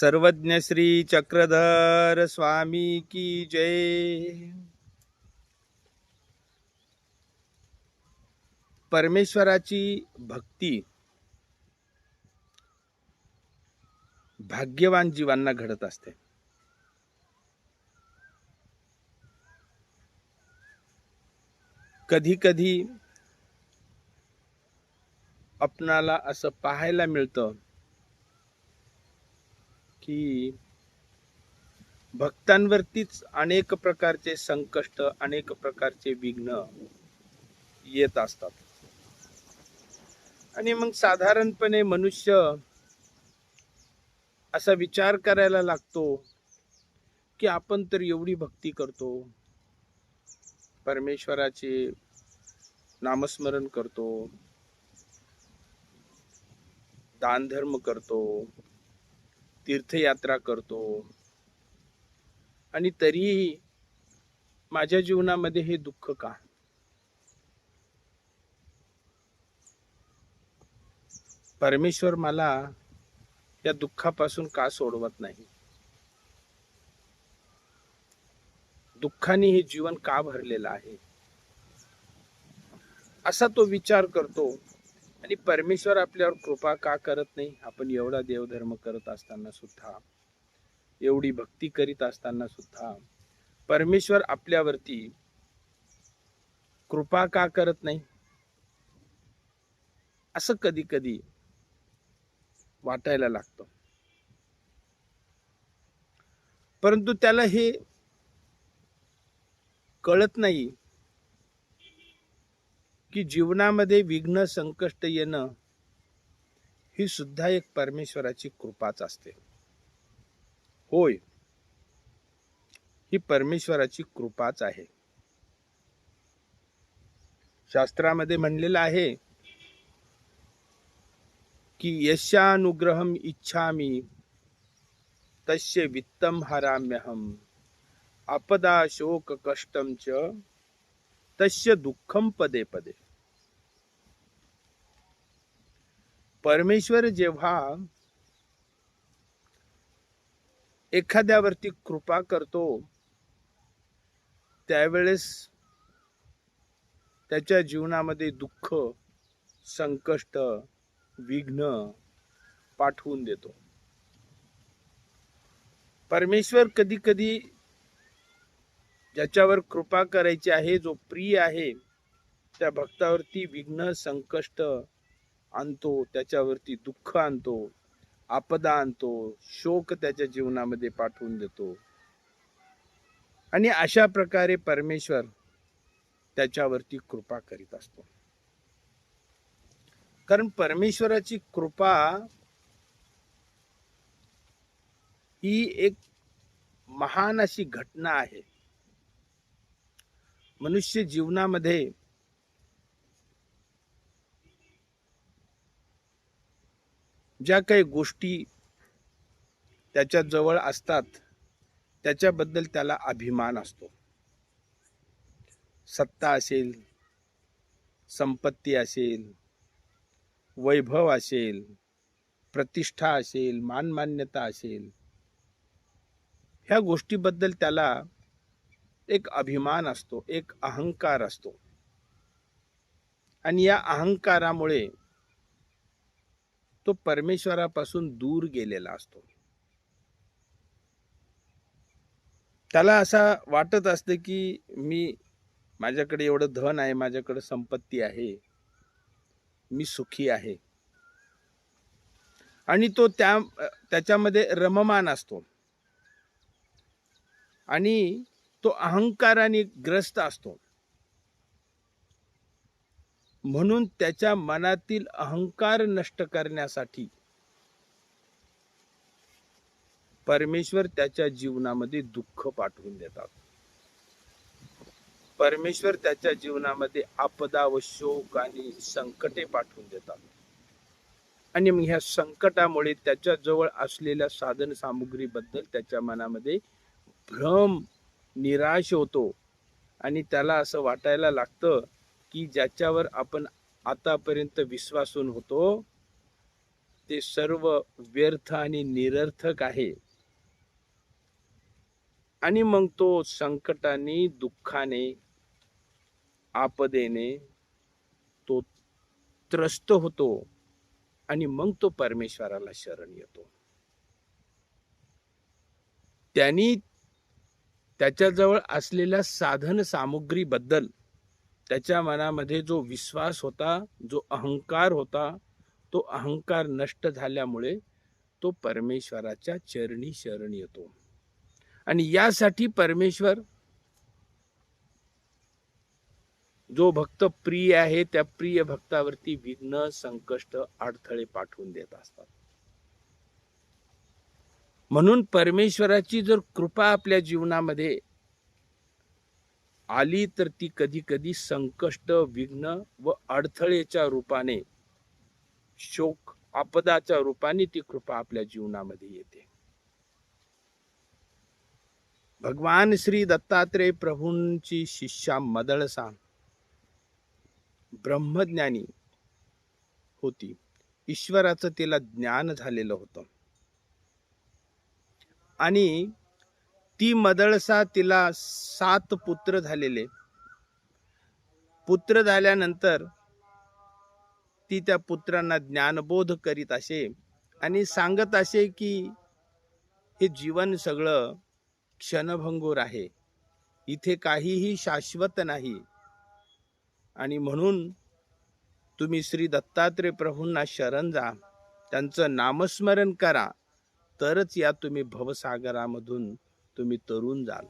सर्वज्ञ श्री चक्रधर स्वामी की जय। परमेश्वराची भक्ती भाग्यवान जीवांना घडत असते. कधी कधी आपणाला असं पाहायला मिळतं की भक्तांवरतीच अनेक प्रकारचे संकष्ट अनेक प्रकारचे विघ्न येत असतात. आणि मग साधारणपणे मनुष्य असा विचार करायला लागतो की आपण तर एवढी भक्ती करतो परमेश्वराचे नामस्मरण करतो दानधर्म करतो तीर्थयात्रा करतो. आणि तरीही माझ्या जीवनामध्ये हे दुःख का? परमेश्वर मला या दुःखापासून का सोडवत नाही? दुःखाने हे जीवन का भरलेलं आहे? असा तो विचार करतो. आणि परमेश्वर आपल्यावर कृपा का करत नाही? आपण एवढा देवधर्म करत असताना सुद्धा एवढी भक्ती करीत असताना सुद्धा परमेश्वर आपल्यावरती कृपा का करत नाही? असं कधी कधी वाटायला लागतं. परंतु त्याला हे कळत नाही की जीवनामध्ये विघ्न संकष्ट येणं ही सुद्धा एक परमेश्वराची कृपाच असते. होय ही परमेश्वराची कृपाच आहे. शास्त्रामध्ये म्हणलेलं आहे की यशानुग्रहम इच्छामी तस्य वित्तम हराम्यहम आपदा शोक कष्टम च तस्य दुःखम पदे पदे। परमेश्वर जेव्हा एखाद्यावरती कृपा करतो त्यावेळेस त्याच्या जीवनामध्ये दुःख संकष्ट विघ्न पाठवून देतो. परमेश्वर कधी कधी ज्याच्यावर कृपा करायची आहे जो प्रिय आहे त्या भक्तावरती विघ्न संकष्ट आणतो त्याच्यावरती दुःख आणतो आपदा आणतो शोक त्याच्या जीवनामध्ये पाठवून देतो. आणि अशा प्रकारे परमेश्वर त्याच्यावरती कृपा करीत असतो. कारण परमेश्वराची कृपा ही एक महान अशी घटना आहे. मनुष्य जीवनामध्ये ज्या काही गोष्टी त्याच्याजवळ असतात त्याच्याबद्दल त्याला अभिमान असतो. सत्ता असेल संपत्ती असेल वैभव असेल प्रतिष्ठा असेल मानमान्यता असेल ह्या गोष्टीबद्दल त्याला एक अभिमान असतो एक अहंकार असतो. आणि या अहंकारामुळे तो परमेश्वरापासून दूर गेलेला असतो. त्याला असा वाटत असतं की मी माझ्याकडे एवढं धन आहे माझ्याकडे संपत्ती आहे मी सुखी आहे. आणि तो त्या त्याच्यामध्ये रममान असतो. आणि तो अहंकाराने ग्रस्त असतो. म्हणून त्याच्या मनातील अहंकार नष्ट करण्यासाठी परमेश्वर त्याच्या जीवनामध्ये दुःख पाठवून देतात. परमेश्वर त्याच्या जीवनामध्ये आपदा व शोक आणि संकटे पाठवून देतात. आणि मग ह्या संकटामुळे त्याच्याजवळ असलेल्या साधन सामुग्रीबद्दल त्याच्या मनामध्ये भ्रम निराश होतो. आणि त्याला असं वाटायला लागतं की ज्याच्यावर आपण आतापर्यंत विश्वासून होतो ते सर्व व्यर्थ आणि निरर्थक आहे. आणि मग तो संकटाने दुःखाने आपदेने तो त्रस्त होतो आणि मग तो परमेश्वराला शरण येतो. त्यांनी त्याच्याजवळ असलेल्या साधन सामुग्रीबद्दल त्याच्या मनामध्ये जो विश्वास होता जो अहंकार होता तो अहंकार नष्ट झाल्यामुळे तो परमेश्वराच्या चरणी शरण येतो. आणि यासाठी परमेश्वर जो भक्त प्रिय आहे त्या प्रिय भक्तावरती विघ्न संकष्ट अडथळे पाठवून देत असतात. म्हणून परमेश्वराची जर कृपा आपल्या जीवनामध्ये आली तर ती कधी कधी संकष्ट विघ्न व अडथळेच्या रूपाने शोक आपदाच्या रूपाने ती कृपा आपल्या जीवनामध्ये येते. भगवान श्री दत्तात्रेय प्रभूंची शिष्या मदळसा ब्रह्मज्ञानी होती. ईश्वराचं तिला ज्ञान झालेलं होतं. आणि ती मदळसा तिला सात पुत्र झालेले. पुत्र झाल्यानंतर ती त्या पुत्रांना ज्ञानबोध करीत असे आणि सांगत असे की हे जीवन सगळं क्षणभंगूर आहे. इथे काहीही शाश्वत नाही. आणि म्हणून तुम्ही श्री दत्तात्रय प्रभूंना शरण जा. त्यांचं नामस्मरण करा. तरच या तुम्ही भवसागरामधून तुम्ही तरुण जाल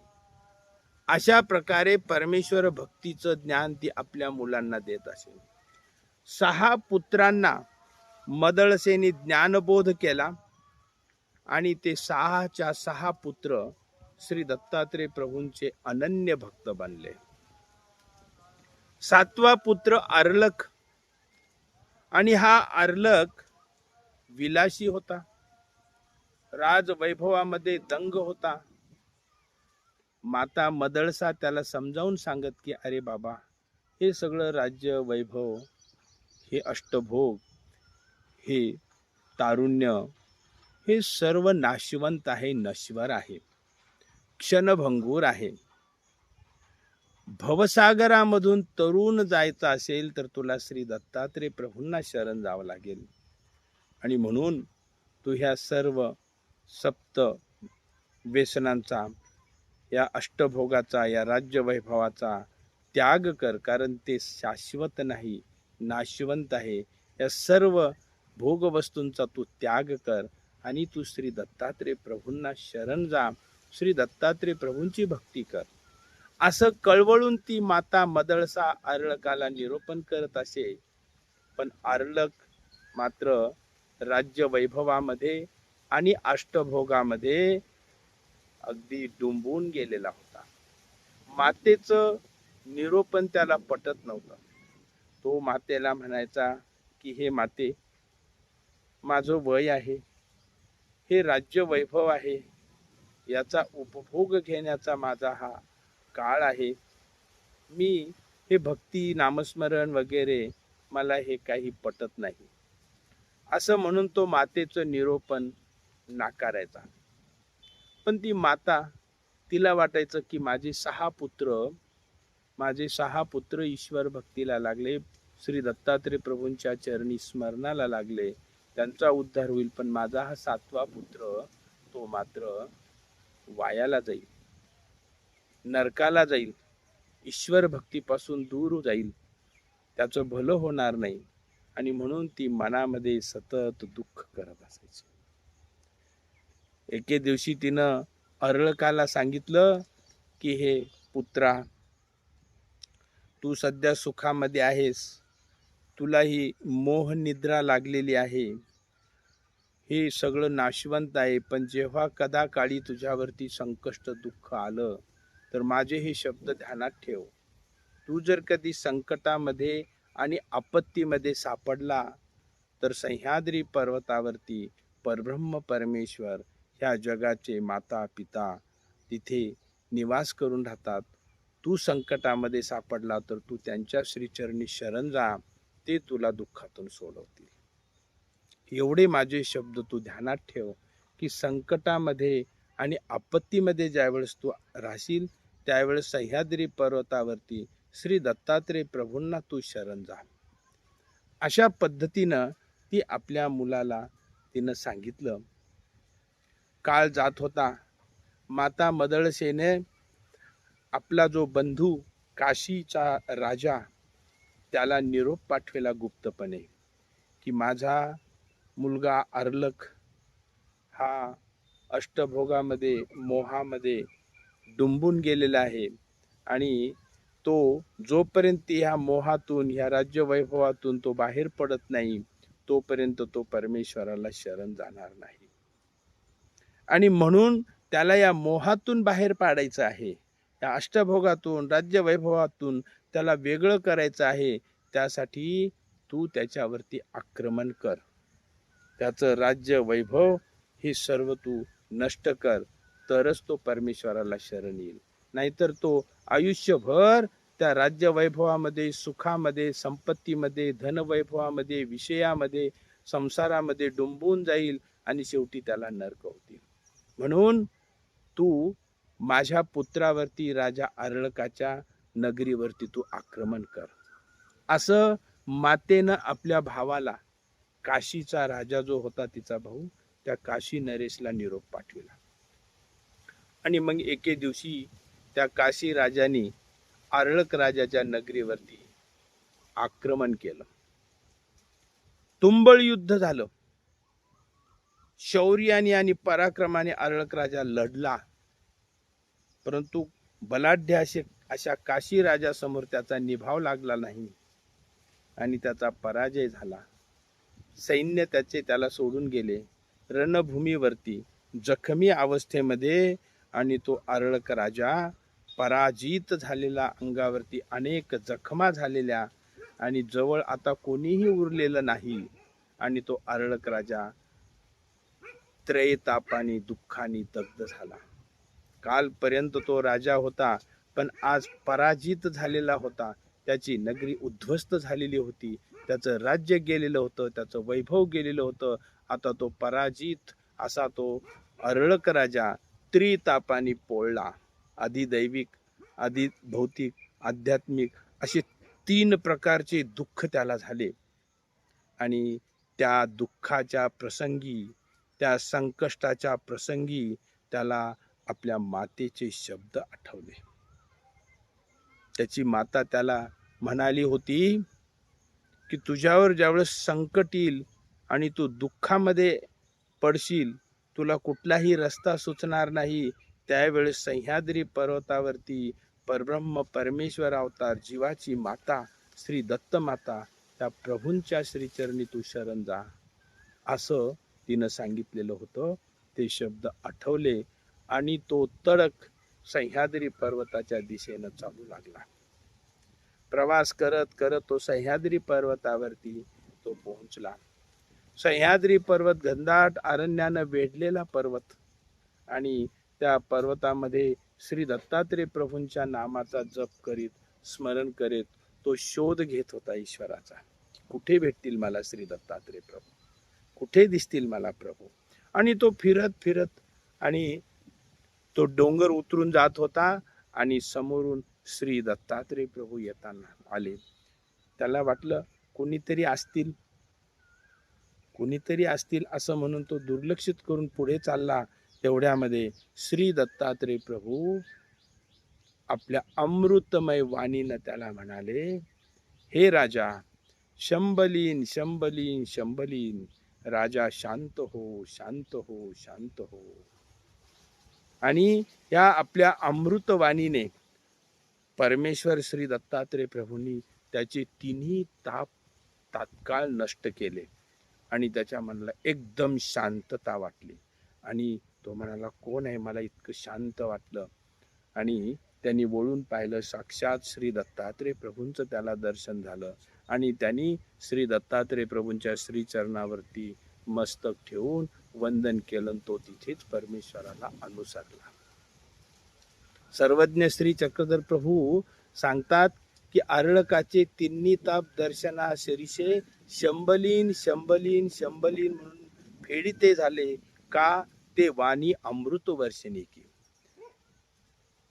अशा प्रकारे परमेश्वर भक्तीचं ज्ञान ती आपल्या मुलांना देत असेल. सहा पुत्रांना मदळसेनी ज्ञानबोध केला आणि ते सहाच्या सहा पुत्र श्री दत्तात्रय प्रभूंचे अनन्य भक्त बनले. सातवा पुत्र अर्लक आणि हा अर्लक विलासी होता. राज वैभवामध्ये दंग होता. माता मदळसा त्याला समजावून सांगत की अरे बाबा हे सगळं राज्य वैभव हे अष्टभोग हे तारुण्य हे सर्व नाशवंत आहे नश्वर आहे क्षणभंगूर आहे. भवसागरामधून तरुण जायचं असेल तर तुला श्री दत्तात्रय प्रभूंना शरण जावं लागेल. आणि म्हणून तू ह्या सर्व सप्त व्यसनांचा या अष्टभोगाचा या राज्यवैभवाचा त्याग कर कारण ते शाश्वत नाही नाशवंत आहे. या सर्व भोगवस्तूंचा तू त्याग कर आणि तू श्री दत्तात्रय प्रभूंना शरण जा. श्री दत्तात्रय प्रभूंची भक्ती कर. असं कळवळून ती माता मदळसा आरळकाला निरोपण करत असे. पण आरळक मात्र राज्य वैभवामध्ये आणि अष्टभोगामध्ये अगदी डुंबून गेलेला होता. मातेचं निरोपण त्याला पटत नव्हतं. तो मातेला म्हणायचा की हे माते माझं वय आहे. हे राज्य वैभव आहे. याचा उपभोग घेण्याचा माझा हा काळ आहे. मी हे भक्ती नामस्मरण वगैरे मला हे काही पटत नाही. असं म्हणून तो मातेचं निरोपण नाकारायचा. पण ती माता तिला वाटायचं की माझे सहा पुत्र माझे सहा पुत्र ईश्वर भक्तीला लागले. श्री दत्तात्रय प्रभूंच्या चरणी स्मरणाला लागले. त्यांचा उद्धार होईल पण माझा हा सातवा पुत्र तो मात्र वायाला जाईल. नरकाला जाईल. ईश्वर भक्तीपासून दूर जाईल. त्याचं भलं होणार नाही. आणि म्हणून ती मनामध्ये सतत दुःख करत असायची. एके दिवशी तिनं अर्ळकाला सांगितलं की हे पुत्रा तू सध्या सुखामध्ये आहेस. तुला ही मोह निद्रा लागलेली आहे. हे सगळं नाशवंत आहे पण जेव्हा कदा काळी तुझ्यावरती संकष्ट दुःख आलं तर माझे हे शब्द ध्यानात ठेव. तू जर कधी संकटामध्ये आणि आपत्तीमध्ये सापडला तर सह्याद्री पर्वतावरती परब्रह्म परमेश्वर ह्या जगाचे माता पिता तिथे निवास करून राहतात. तू संकटामध्ये सापडला तर तू त्यांच्या श्रीचरणी शरण जा. ते तुला दुःखातून सोडवतील. एवढे माझे शब्द तू ध्यानात ठेव की संकटामध्ये आणि आपत्तीमध्ये ज्यावेळेस तू राहशील त्यावेळेस सह्याद्री पर्वतावरती श्री दत्तात्रय प्रभूंना तू शरण जा. अशा पद्धतीनं ती आपल्या मुलाला तिनं सांगितलं काळ जात होता. माता मदळसेने आपला जो बंधू काशीचा राजा त्याला निरोप पाठविला गुप्तपणे की माझा मुलगा अर्लक हा अष्टभोगामध्ये मोहामध्ये डुंबून गेलेला आहे आणि तो जोपर्यंत ह्या मोहातून ह्या राज्य वैभवातून तो बाहेर पडत नाही तोपर्यंत तो परमेश्वराला शरण जाणार नाही. आणि म्हणून त्याला या मोहातून बाहेर पाडायचं आहे. या अष्टभोगातून राज्य वैभवातून त्याला वेगळं करायचं आहे. त्यासाठी तू त्याच्यावरती आक्रमण कर. त्याचं राज्य वैभव हे सर्व तू नष्ट कर. तरच तो परमेश्वराला शरण येईल. नाहीतर तो आयुष्यभर त्या राज्य वैभवामध्ये सुखामध्ये संपत्तीमध्ये धनवैभवामध्ये विषयामध्ये संसारामध्ये डुंबून जाईल आणि शेवटी त्याला नरक होतील म्हणून तू माझ्या पुत्रावरती राजा आरळकाच्या नगरीवरती तू आक्रमण कर. असं मातेनं आपल्या भावाला काशीचा राजा जो होता तिचा भाऊ त्या काशी नरेशला निरोप पाठविला. आणि मग एके दिवशी त्या काशी राजाने आरळक राजाच्या नगरीवरती आक्रमण केलं. तुंबळ युद्ध झालं. शौर्याने आणि पराक्रमाने आरळक राजा लढला. परंतु बलाढ्य असे अशा काशी राजासमोर त्याचा निभाव लागला नाही आणि त्याचा पराजय झाला. सैन्य त्याचे त्याला सोडून गेले. रणभूमीवरती जखमी अवस्थेमध्ये आणि तो आरळक राजा पराजित झालेला अंगावरती अनेक जखमा झालेल्या आणि जवळ आता कोणीही उरलेलं नाही आणि तो आरळक राजा त्रयतापाने दुःखाने दग्ध झाला. कालपर्यंत तो राजा होता पण आज पराजित झालेला होता. त्याची नगरी उद्ध्वस्त झालेली होती. त्याचं राज्य गेलेलं होतं त्याचं वैभव गेलेलं होतं. आता तो पराजित असा तो अरळक राजा त्रितापाने पोळला. अधिदैविक आधी भौतिक आध्यात्मिक असे तीन प्रकारचे दुःख त्याला झाले. आणि त्या दुःखाच्या प्रसंगी त्या संकष्टाच्या प्रसंगी त्याला आपल्या मातेचे शब्द आठवले. त्याची माता त्याला म्हणाली होती की तुझ्यावर ज्यावेळेस संकट येईल आणि तू दुःखामध्ये पडशील तुला कुठलाही रस्ता सुचणार नाही. त्यावेळेस सह्याद्री पर्वतावरती परब्रह्म परमेश्वर अवतार जीवाची माता श्री दत्तमाता त्या प्रभूंच्या श्रीचरणी तू शरण जा. असं तिनं सांगितलेलं होतं. ते शब्द आठवले आणि तो तडक सह्याद्री पर्वताच्या दिशेनं चालू लागला. प्रवास करत करत तो सह्याद्री पर्वतावरती तो पोहोचला. सह्याद्री पर्वत घनदाट अरण्यानं वेढलेला पर्वत आणि त्या पर्वतामध्ये श्री दत्तात्रय प्रभूंच्या नामाचा जप करीत स्मरण करीत तो शोध घेत होता ईश्वराचा. कुठे भेटतील मला श्री दत्तात्रय प्रभू? कुठे दिसतील मला प्रभू? आणि तो फिरत फिरत आणि तो डोंगर उतरून जात होता आणि समोरून श्री दत्तात्रय प्रभू येताना आले. त्याला वाटलं कोणीतरी असतील. कोणीतरी असतील असं म्हणून तो दुर्लक्षित करून पुढे चालला. तेवढ्यामध्ये श्री दत्तात्रय प्रभू आपल्या अमृतमय वाणीनं त्याला म्हणाले हे राजा शंभलीन शंभलीन शंभलीन राजा शांत हो शांत हो शांत हो. आणि या आपल्या अमृतवाणीने परमेश्वर श्री दत्तात्रय प्रभूंनी त्याचे तिन्ही ताप तात्काळ नष्ट केले आणि त्याच्या मनाला एकदम शांतता वाटली. आणि तो म्हणाला कोण आहे? मला इतकं शांत वाटलं. आणि त्यांनी वळून पाहिलं साक्षात श्री दत्तात्रय प्रभूंचं त्याला दर्शन झालं. आणि त्यांनी श्री दत्तात्रय प्रभूंच्या श्रीचरणावरती मस्तक ठेवून वंदन केलं तो तिथेच परमेश्वराला अनुसरला. सर्वज्ञ श्री चक्रधर प्रभू सांगतात की अर्ळकाचे तिन्ही ताप दर्शना शरीशे शंभलीन शंभलीन शंभलीन म्हणून फेडिते झाले का ते वाणी अमृत वर्षणी की.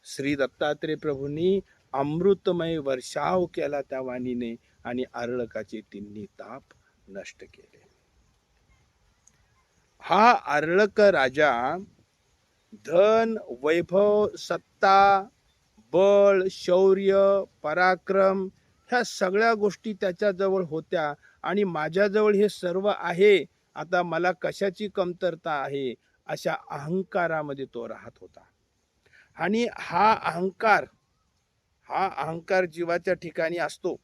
श्री दत्तात्रय प्रभूंनी अमृतमय वर्षाव केला त्या वाणीने. आणि आरळकाचे तिन्ही ताप नष्ट केले. हा आरळक राजा धन वैभव सत्ता बळ शौर्य पराक्रम ह्या सगळ्या गोष्टी त्याच्याजवळ होत्या आणि माझ्याजवळ हे सर्व आहे. आता मला कशाची कमतरता आहे अशा अहंकारामध्ये तो राहत होता. आणि हा अहंकार हा अहंकार जीवाच्या ठिकाणी असतो.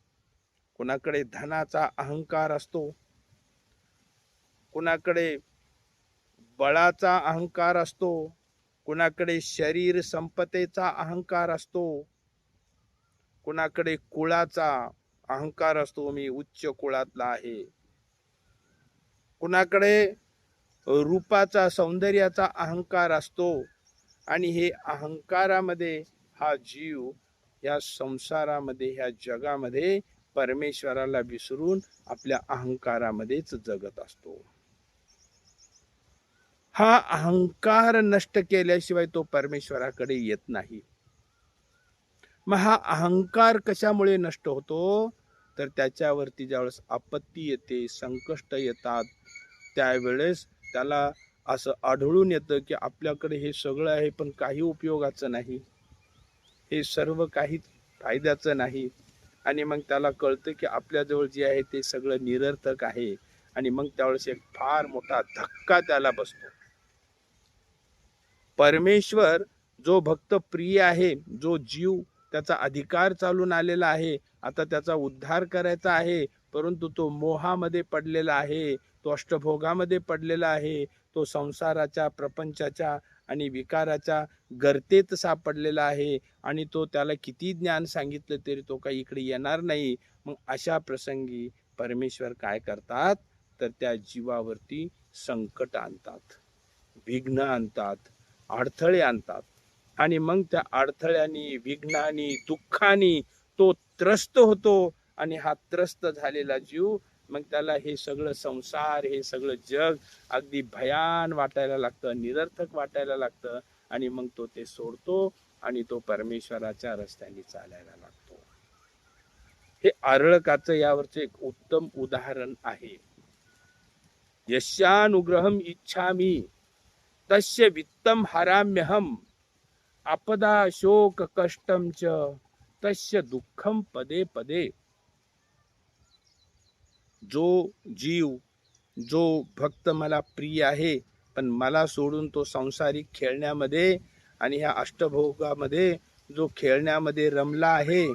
कुणाकडे धनाचा अहंकार असतो कुणाकडे बळाचा अहंकार असतो कुणाकडे शरीर संपतेचा अहंकार असतो कुणाकडे कुळाचा अहंकार असतो मी उच्च कुळातला आहे. कुणाकडे रूपाचा सौंदर्याचा अहंकार असतो आणि हे अहंकारामध्ये हा जीव या संसारामध्ये ह्या जगामध्ये परमेश्वराला विसरून आपल्या अहंकारामध्येच जगत असतो. हा अहंकार नष्ट केल्याशिवाय तो परमेश्वराकडे येत नाही. मग हा अहंकार कशामुळे नष्ट होतो? तर त्याच्यावरती ज्यावेळेस आपत्ती येते संकष्ट येतात त्यावेळेस त्याला असं आढळून येतं की आपल्याकडे हे सगळं आहे पण काही उपयोगाचं नाही. हे सर्व काही फायद्याचं नाही. आणि मग त्याला कळतं की आपल्याजवळ जे आहे ते सगळं निरर्थक आहे. आणि मग त्यावेळेस एक फार मोठा धक्का त्याला बसतो. परमेश्वर जो भक्त प्रिय आहे जो जीव त्याचा अधिकार चालून आलेला आहे आता त्याचा उद्धार करायचा आहे परंतु तो मोहामध्ये पडलेला आहे तो अष्टभोगामध्ये पडलेला आहे तो संसाराच्या प्रपंचाच्या आणि विकाराच्या गर्तेत सापडलेला आहे आणि तो त्याला किती ज्ञान सांगितलं तरी तो काही इकडे येणार नाही. मग अशा प्रसंगी परमेश्वर काय करतात? तर त्या जीवावरती संकट आणतात विघ्न आणतात अडथळे आणतात. आणि मग त्या अडथळ्यांनी विघ्नानी दुःखानी तो त्रस्त होतो आणि हा त्रस्त झालेला जीव मग त्याला हे सगळं संसार हे सगळं जग अगदी भयान वाटायला लागतं निरर्थक वाटायला लागतं आणि मग तो ते सोडतो आणि तो परमेश्वराच्या रस्त्याने चालायला लागतो. हे आरळकाचं यावरचं एक उत्तम उदाहरण आहे. यशानुग्रहम इच्छामी तस्य वित्तम हराम्यहम आपदा शोक कष्टम च तस्य दुःखम पदे पदे। जो जीव जो भक्त मला प्रिय आहे पण मला सोडून तो सांसारिक खेळण्यामध्ये आणि ह्या अष्टभोगामध्ये जो खेळण्यामध्ये रमला आहे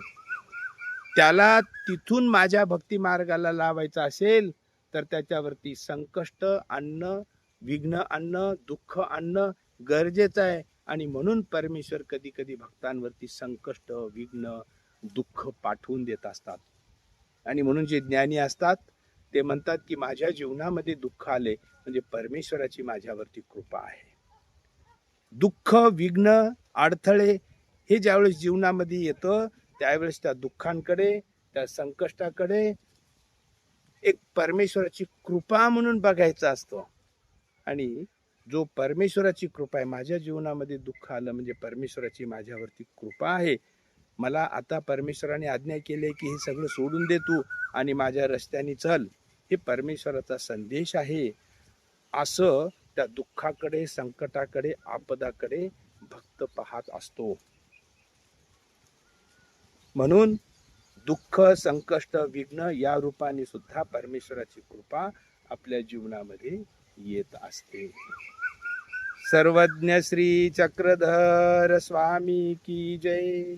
त्याला तिथून माझ्या भक्ती मार्गाला लावायचा असेल तर त्याच्यावरती संकष्ट आणणं विघ्न आणणं दुःख आणणं गरजेचं आहे. आणि म्हणून परमेश्वर कधी कधी भक्तांवरती संकष्ट विघ्न दुःख पाठवून देत असतात. आणि म्हणून जे ज्ञानी असतात ते म्हणतात की माझ्या जीवनामध्ये दुःख आले म्हणजे परमेश्वराची माझ्यावरती कृपा आहे. दुःख विघ्न अडथळे हे ज्यावेळेस जीवनामध्ये येतं त्यावेळेस त्या दुःखांकडे त्या संकष्टाकडे एक परमेश्वराची कृपा म्हणून बघायचं असतं. आणि जो परमेश्वराची कृपा आहे माझ्या जीवनामध्ये दुःख आलं म्हणजे परमेश्वराची माझ्यावरती कृपा आहे. मला आता परमेश्वराने आज्ञा केली की हे सगळं सोडून दे तू आणि माझ्या रस्त्याने चल. हे परमेश्वराचा संदेश आहे. असं त्या दुःखाकडे संकटाकडे आपदाकडे भक्त पाहत असतो. म्हणून दुःख संकष्ट विघ्न या रूपाने सुद्धा परमेश्वराची कृपा आपल्या जीवनामध्ये येत असते. सर्वज्ञ श्री चक्रधर स्वामी की जय.